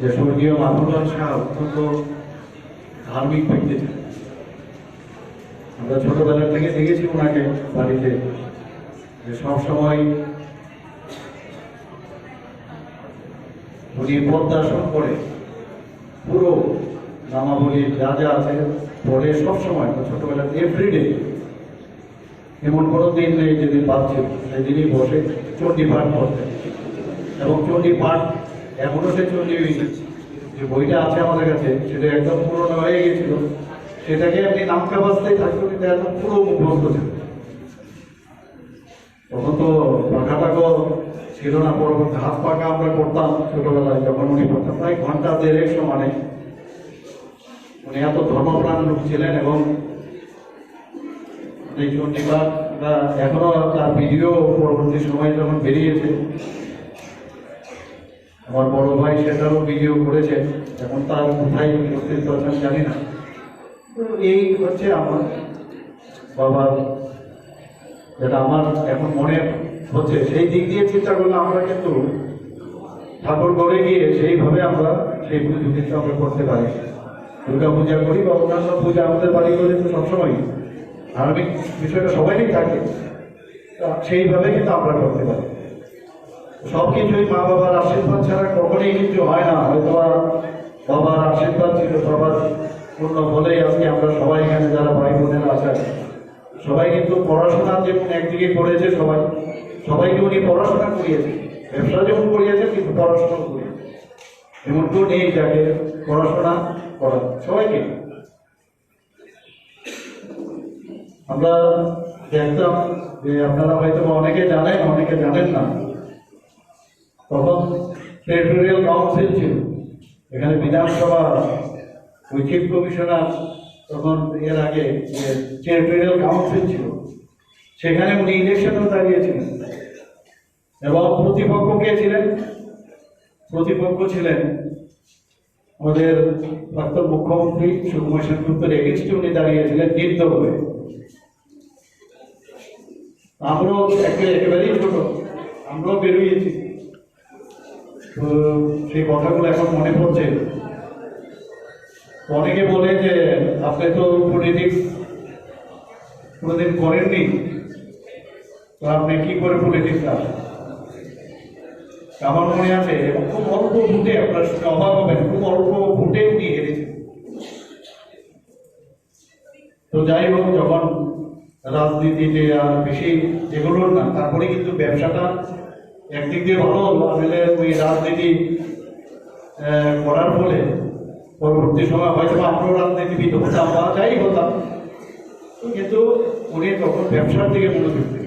যে স্বর্গীয় মাধবলাল শাহ অত্যন্ত ধার্মিক ব্যক্তি। আমরা ছোটবেলা থেকে দেখেছি ওনাকে বাড়িতে যে সবসময় উনি পদ্মাসন করে পুরো নামাবলী যা যা আছে পড়ে সবসময় ছোটবেলা এভরিডে এমন কোনো দিন নেই যেদিন বাদ ছিল সেই দিনই বসে চণ্ডী পাঠ করতেন। এবং চণ্ডী পাঠ এমনও চণ্ডী যে বইটা আছে আমাদের কাছে, সেটা একদম পুরনো হয়ে গেছিল। সেটাকে আপনি নামকা বাজতেই থাকতো কিন্তু একদম পুরো মুখস্থ ছিল। তখন তো পাখা টাকা ছিল না পরবর্তী হাত পাখা আমরা করতাম ছোটবেলায়, যখন উনি করতাম প্রায় ঘণ্টা দেড়েক সমানে। উনি এত ধর্মপ্রাণ লোক ছিলেন এবং এই এখনও তার ভিডিও পরবর্তী সময়ে যখন বেরিয়েছে আমার বড় ভাই সেটারও ভিডিও করেছে। এখন তার কোথায় উপস্থিত আছেন জানি না। তো এই হচ্ছে আমার বাবার যেটা আমার এখন মনে হচ্ছে। সেই দিক দিয়ে চিন্তা করলে আমরা কিন্তু ঠাকুর করে গিয়ে সেইভাবে আমরা সেই পুজো কিন্তু আমরা করতে পারি। দুর্গা পূজা করি বা অন্যান্য পূজা আমাদের বাড়ি করে তো সবসময় ধার্মিক বিষয়টা সবাইই থাকে। সেইভাবে কিন্তু আমরা করতে পারি। সব কিছুই মা বাবার কখনোই কিছু হয় না, হয়তো বাবার আশীর্বাদ ছিল, সবার পূর্ণ বলেই আজকে আমরা সবাই এখানে যারা ভাই বোনেরা আছেন, সবাই কিন্তু পড়াশোনা যেমন একদিকে করেছে সবাই, সবাইকে উনি পড়াশোনা করিয়েছে ব্যবসা যেমন করিয়েছে কিন্তু পড়াশোনা করিয়েছে এমন কেউ নেই যাকে পড়াশোনা করা সবাইকে। আমরা দেখতাম যে আপনারা হয়তো অনেকে জানেন অনেকে জানেন না। তখন টেরিটোরিয়াল কাউন্সিল ছিল। এখানে বিধানসভা ওই চিফ কমিশনার তখন এর আগে টেরিটোরিয়াল কাউন্সিল ছিল, সেখানে উনি ইলেকশনেও দাঁড়িয়েছিলেন। এবং প্রতিপক্ষ কে ছিলেন? প্রতিপক্ষ ছিলেন আমাদের প্রাক্তন মুখ্যমন্ত্রী সুকুমার সেনগুপ্তের এগেনস্টে উনি দাঁড়িয়েছিলেন নির্দল হয়ে আমরাও একে একেবারেই ছোট, আমরাও বেরোয়েছি তো সেই কথাগুলো এখন মনে পড়ছে। অনেকে বলে যে, আপনি তো পলিটিক্স কোনোদিন করেননি, তো আপনি কি করে পলিটিক্স আসেন? আমার মনে আছে, খুব অল্প ভোটে আপনার শুনে অবাক হবেন, খুব অল্প ভোটে উনি হেরেছেন। তো যাই হোক, যখন রাজনীতিতে আর বেশি যেগুলো না, তারপরে কিন্তু ব্যবসাটা একদিক দিয়ে ভালো হলো আসলে ওই রাজনীতি করার ফলে পরবর্তী সময় হয়তো আমরাও রাজনীতিবিদ হতাম বা যাই হতাম কিন্তু উনি তখন ব্যবসার দিকে মনোযোগ